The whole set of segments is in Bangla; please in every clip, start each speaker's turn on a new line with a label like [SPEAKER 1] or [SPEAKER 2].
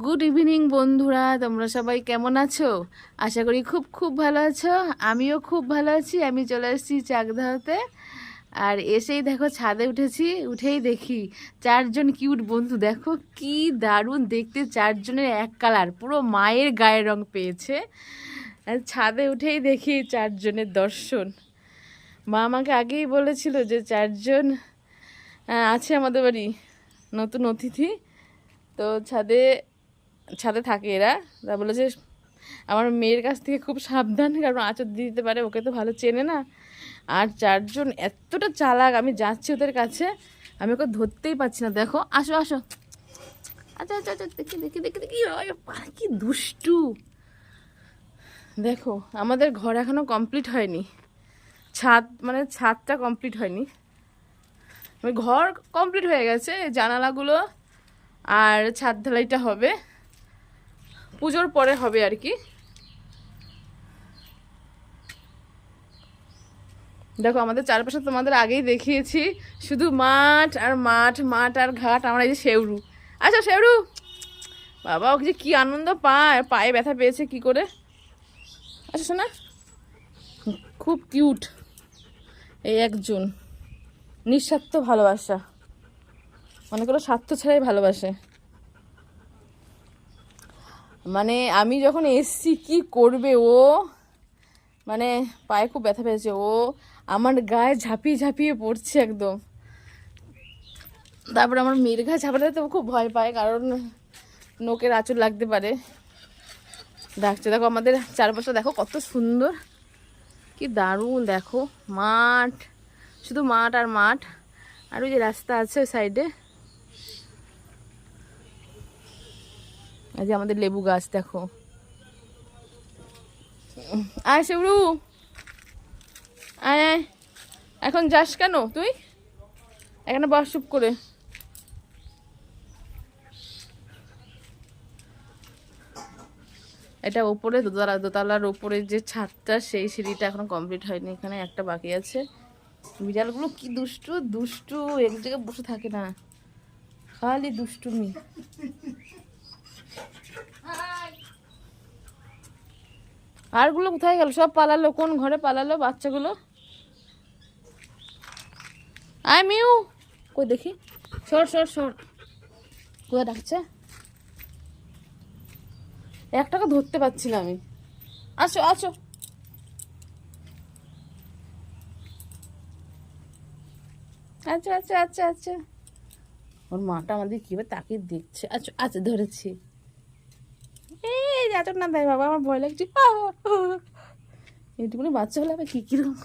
[SPEAKER 1] গুড ইভিনিং বন্ধুরা। তোমরা সবাই কেমন আছো? আশা করি খুব খুব ভালো আছো। আমিও খুব ভালো আছি। আমি চলে এসেছি চাকদাহতে। আর এসেই দেখো, ছাদে উঠেছি। উঠেই দেখি চারজন কিউট বন্ধু। দেখো কি দারুণ দেখতে চারজনের এক কালার। পুরো মায়ের গায়ের রং পেয়েছে। ছাদে উঠেই দেখি চারজনের দর্শন। মা আমাকে আগেই বলেছিল যে চারজন আছে আমাদের বাড়ি, নতুন অতিথি। তো ছাদে ছাদে থাকে এরা। তা বলে যে, আমার মেয়ের কাছ থেকে খুব সাবধান, কারণ আচর দিয়ে দিতে পারে, ওকে তো ভালো চেনে না। আর চারজন এতটা চালাক, আমি যাচ্ছি ওদের কাছে, আমি ওকে ধরতেই পারছি না। দেখো, আসো আসো। আচ্ছা আচ্ছা আচ্ছা দেখি দেখি দেখি দেখি। কি দুষ্টু। দেখো, আমাদের ঘর এখনও কমপ্লিট হয়নি। ছাদ মানে ছাদটা কমপ্লিট হয়নি। ঘর কমপ্লিট হয়ে গেছে, জানালাগুলো আর ছাদ ঢালাইটা হবে। পুজোর পরে হবে আর কি। দেখো, আমাদের চারপাশে তোমাদের আগেই দেখিয়েছি, শুধু মাঠ আর মাঠ মাঠ আর ঘাট, আমরা এই যে শেউরু আচ্ছা শেউরু বাবা ওকে যে কি আনন্দ পায়, পায়ে ব্যথা পেয়েছে কি করে? আচ্ছা শোনা। খুব কিউট। এই একজন। নিঃস্বার্থ ভালোবাসা। করো স্বার্থ ছাড়াই ভালোবাসে। মানে আমি যখন এসছি, কি করবে ও? মানে পায়ে খুব ব্যথা পেয়েছে। ও আমার গায়ে ঝাঁপিয়ে ঝাঁপিয়ে পড়ছে একদম। তারপরে আমার মেয়ের গায়ে ঝাঁপাতে তো খুব ভয় পায়, কারণ নোকের আঁচড় লাগতে পারে। ডাকছে, দেখো আমাদের চারপাশটা দেখো কত সুন্দর। কি দারুণ, দেখো মাঠ। শুধু মাঠ আর মাঠ। আর ওই যে রাস্তা আছে ওই সাইডে যে আমাদের লেবু গাছ, দেখো। আয় শিবরু। আয় এখন যাস কেন তুই? এখানে বস চুপ করে। এটা ওপরে দোতলা দোতলার ওপরে যে ছাদটা, সেই সিঁড়িটা এখনও কমপ্লিট হয়নি। এখানে একটা বাকি আছে। বিড়ালগুলো কি দুষ্টু দুষ্টু। এক জায়গায় বসে থাকে না। খালি দুষ্টুমি। আরগুলো কোথায় গেল? সব পালালো। কোন ঘরে পালালো বাচ্চাগুলো? আয় মিউ। কই দেখি? সর সর সর। কোথায় ডাকছে? একটাকে ধরতে পারছি না আমি। আসো আসো। আচ্ছা আচ্ছা আচ্ছা আচ্ছা। ওর মাটা আমাদের কীভাবে তাকিয়ে দেখছে? আচ্ছা আচ্ছা ধরেছি। এত না দেয় বাবা, আমার ভয় লাগছে। এইটুকুনি বাচ্চা হলে আবার কি কীরকম!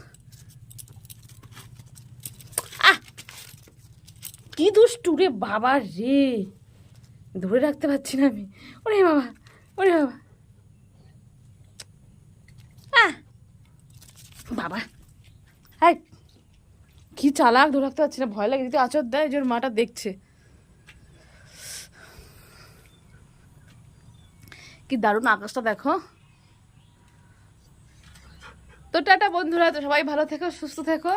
[SPEAKER 1] কি দুষ্টু রে বাবা রে। ধরে রাখতে পারছি না আমি। ওরে বাবা ওরে বাবা! বাবা। হ্যাঁ কি চালাক ধরে রাখতে পারছি না, ভয় লাগে। যদি আচর দেয়, যে মাটা দেখছে। কি দারুণ আকাশটা দেখো। তো টাটা বন্ধুরা তো সবাই ভালো থেকো সুস্থ থেকো।